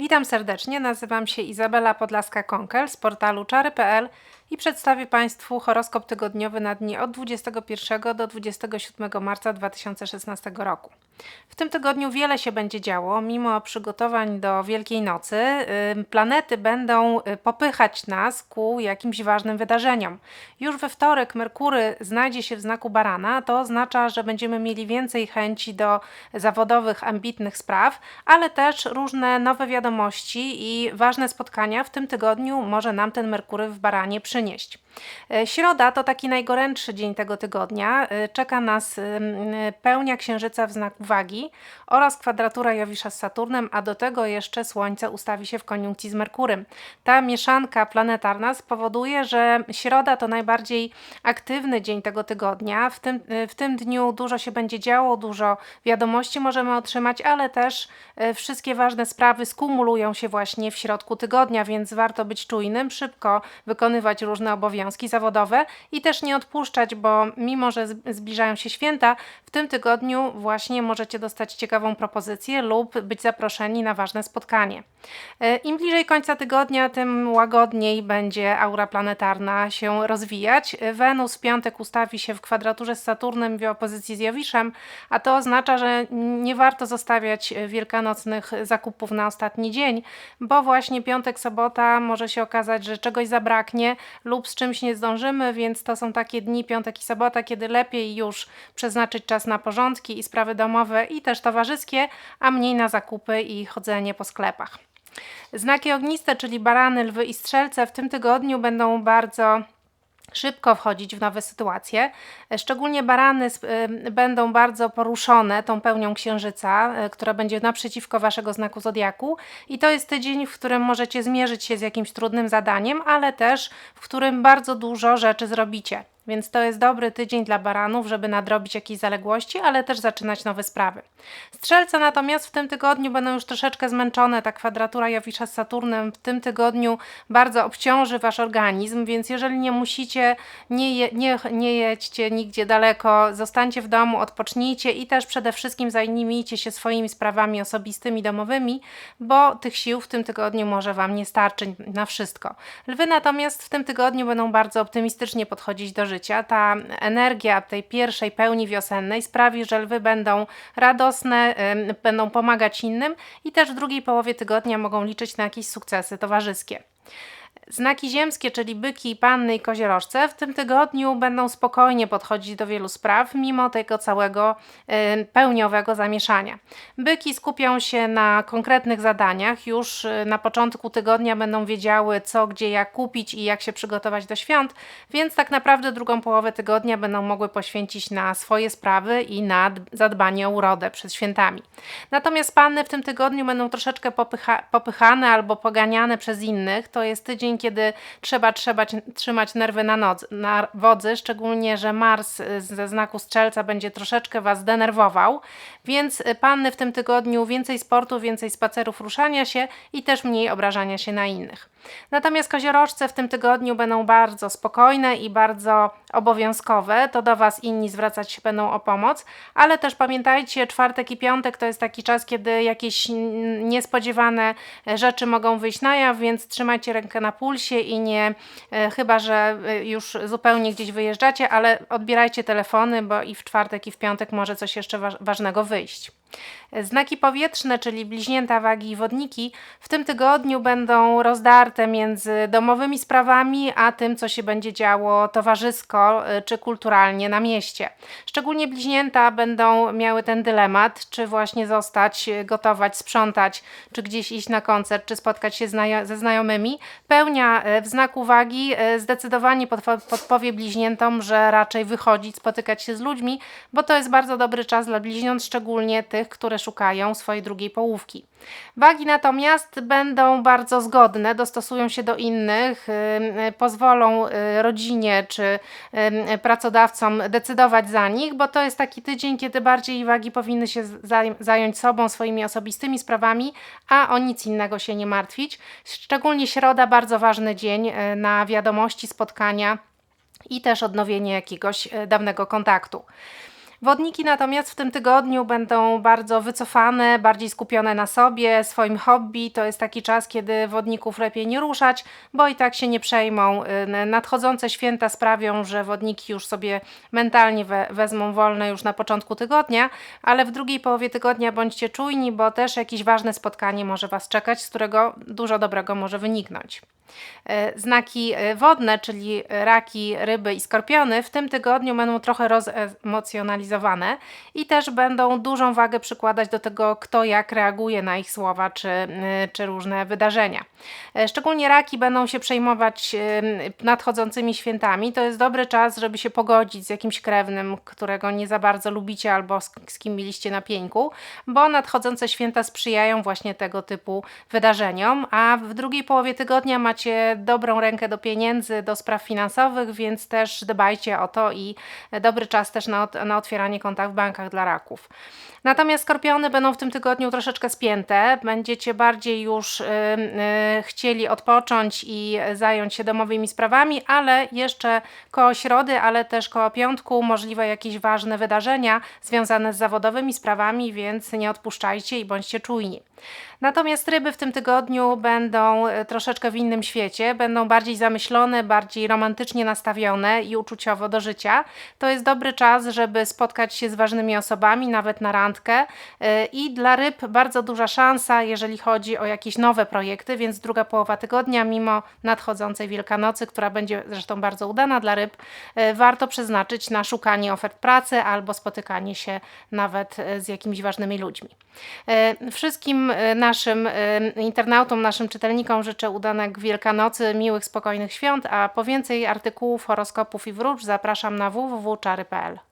Witam serdecznie, nazywam się Izabela Podlaska-Konkel z portalu czary.pl i przedstawię Państwu horoskop tygodniowy na dni od 21 do 27 marca 2016 roku. W tym tygodniu wiele się będzie działo, mimo przygotowań do Wielkiej Nocy. Planety będą y, popychać nas ku jakimś ważnym wydarzeniom. Już we wtorek Merkury znajdzie się w znaku barana, to oznacza, że będziemy mieli więcej chęci do zawodowych, ambitnych spraw, ale też różne nowe wiadomości i ważne spotkania w tym tygodniu może nam ten Merkury w baranie przynieść. E, Środa to taki najgorętszy dzień tego tygodnia. E, Czeka nas pełnia księżyca w znaku wagi oraz kwadratura Jowisza z Saturnem, a do tego jeszcze Słońce ustawi się w koniunkcji z Merkurym. Ta mieszanka planetarna spowoduje, że środa to najbardziej aktywny dzień tego tygodnia. W tym, e, w tym dniu dużo się będzie działo, dużo wiadomości możemy otrzymać, ale też e, wszystkie ważne sprawy skumulują się właśnie w środku tygodnia, więc warto być czujnym, szybko wykonywać różne obowiązki zawodowe i też nie odpuszczać, bo mimo, że zbliżają się święta, w tym tygodniu właśnie możecie dostać ciekawą propozycję lub być zaproszeni na ważne spotkanie. E, Im bliżej końca tygodnia, tym łagodniej będzie aura planetarna się rozwijać. E, Wenus w piątek ustawi się w kwadraturze z Saturnem w opozycji z Jowiszem, a to oznacza, że nie warto zostawiać wielkanocnych zakupów na ostatni dzień, bo właśnie piątek, sobota może się okazać, że czegoś zabraknie lub z czymś nie zdążymy, więc to są takie dni, piątek i sobota, kiedy lepiej już przeznaczyć czas na porządki i sprawy domowe i też towarzyskie, a mniej na zakupy i chodzenie po sklepach. Znaki ogniste, czyli barany, lwy i strzelce w tym tygodniu będą bardzo szybko wchodzić w nowe sytuacje. Szczególnie barany y, będą bardzo poruszone tą pełnią księżyca, y, która będzie naprzeciwko waszego znaku zodiaku. I to jest tydzień, w którym możecie zmierzyć się z jakimś trudnym zadaniem, ale też w którym bardzo dużo rzeczy zrobicie. Więc to jest dobry tydzień dla baranów, żeby nadrobić jakieś zaległości, ale też zaczynać nowe sprawy. Strzelce natomiast w tym tygodniu będą już troszeczkę zmęczone. Ta kwadratura Jowisza z Saturnem w tym tygodniu bardzo obciąży wasz organizm, więc jeżeli nie musicie, nie, je, nie, nie jedźcie nigdzie daleko, zostańcie w domu, odpocznijcie i też przede wszystkim zajmijcie się swoimi sprawami osobistymi, domowymi, bo tych sił w tym tygodniu może wam nie starczyć na wszystko. Lwy natomiast w tym tygodniu będą bardzo optymistycznie podchodzić do życia. Ta energia tej pierwszej pełni wiosennej sprawi, że lwy będą radosne, będą pomagać innym i też w drugiej połowie tygodnia mogą liczyć na jakieś sukcesy towarzyskie. Znaki ziemskie, czyli byki, panny i koziorożce, w tym tygodniu będą spokojnie podchodzić do wielu spraw, mimo tego całego y, pełniowego zamieszania. Byki skupią się na konkretnych zadaniach, już y, na początku tygodnia będą wiedziały, co, gdzie, jak kupić i jak się przygotować do świąt, więc tak naprawdę drugą połowę tygodnia będą mogły poświęcić na swoje sprawy i na zadbanie o urodę przed świętami. Natomiast panny w tym tygodniu będą troszeczkę popycha, popychane albo poganiane przez innych. To jest tydzień, kiedy trzeba, trzeba trzymać nerwy na, noc, na wodzy, szczególnie, że Mars y, ze znaku strzelca będzie troszeczkę Was denerwował, więc y, panny w tym tygodniu więcej sportu, więcej spacerów, ruszania się i też mniej obrażania się na innych. Natomiast koziorożce w tym tygodniu będą bardzo spokojne i bardzo obowiązkowe. To do Was inni zwracać się będą o pomoc, ale też pamiętajcie, czwartek i piątek to jest taki czas, kiedy jakieś niespodziewane rzeczy mogą wyjść na jaw, więc trzymajcie rękę na pulsie i nie, e, chyba że e, już zupełnie gdzieś wyjeżdżacie, ale odbierajcie telefony, bo i w czwartek i w piątek może coś jeszcze wa- ważnego wyjść. Znaki powietrzne, czyli bliźnięta wagi i wodniki, w tym tygodniu będą rozdarte między domowymi sprawami, a tym, co się będzie działo towarzysko y, czy kulturalnie na mieście. Szczególnie bliźnięta będą miały ten dylemat, czy właśnie zostać, y, gotować, sprzątać, czy gdzieś iść na koncert, czy spotkać się ze znajomymi. Pełnia y, w znaku wagi zdecydowanie podpo- podpowie bliźniętom, że raczej wychodzić, spotykać się z ludźmi, bo to jest bardzo dobry czas dla bliźniąt, szczególnie tych, które szukają swojej drugiej połówki. Wagi natomiast będą bardzo zgodne, dostosują się do innych, y, pozwolą y, rodzinie czy pracodawcom decydować za nich, bo to jest taki tydzień, kiedy bardziej wagi powinny się zaj- zająć sobą, swoimi osobistymi sprawami, a o nic innego się nie martwić. Szczególnie środa, bardzo ważny dzień y, na wiadomości, spotkania i też odnowienie jakiegoś e, dawnego kontaktu. Wodniki natomiast w tym tygodniu będą bardzo wycofane, bardziej skupione na sobie, swoim hobby. To jest taki czas, kiedy wodników lepiej nie ruszać, bo i tak się nie przejmą. Y, Nadchodzące święta sprawią, że wodniki już sobie mentalnie we, wezmą wolne już na początku tygodnia, ale w drugiej połowie tygodnia bądźcie czujni, bo też jakieś ważne spotkanie może Was czekać, z którego dużo dobrego może wyniknąć. E, Znaki e, wodne, czyli raki, ryby i skorpiony, w tym tygodniu będą trochę rozemocjonalizowane i też będą dużą wagę przykładać do tego, kto jak reaguje na ich słowa czy, e, czy różne wydarzenia. E, Szczególnie raki będą się przejmować e, nadchodzącymi świętami. To jest dobry czas, żeby się pogodzić z jakimś krewnym, którego nie za bardzo lubicie albo z, z kim mieliście na pieńku, bo nadchodzące święta sprzyjają właśnie tego typu wydarzeniom, a w drugiej połowie tygodnia macie dobrą rękę do pieniędzy, do spraw finansowych, więc też dbajcie o to i dobry czas też na, na otwieranie konta w bankach dla raków. Natomiast skorpiony będą w tym tygodniu troszeczkę spięte. Będziecie bardziej już y, y, chcieli odpocząć i zająć się domowymi sprawami, ale jeszcze koło środy, ale też koło piątku możliwe jakieś ważne wydarzenia związane z zawodowymi sprawami, więc nie odpuszczajcie i bądźcie czujni. Natomiast ryby w tym tygodniu będą e, troszeczkę w innym świecie, będą bardziej zamyślone, bardziej romantycznie nastawione i uczuciowo do życia. To jest dobry czas, żeby spotkać się z ważnymi osobami, nawet na randkę. E, I dla ryb bardzo duża szansa, jeżeli chodzi o jakieś nowe projekty, więc druga połowa tygodnia, mimo nadchodzącej Wielkanocy, która będzie zresztą bardzo udana dla ryb, e, warto przeznaczyć na szukanie ofert pracy albo spotykanie się nawet e, z jakimiś ważnymi ludźmi. Wszystkim naszym internautom, naszym czytelnikom życzę udanek Wielkanocy, miłych, spokojnych świąt, a po więcej artykułów, horoskopów i wróż zapraszam na www.czary.pl.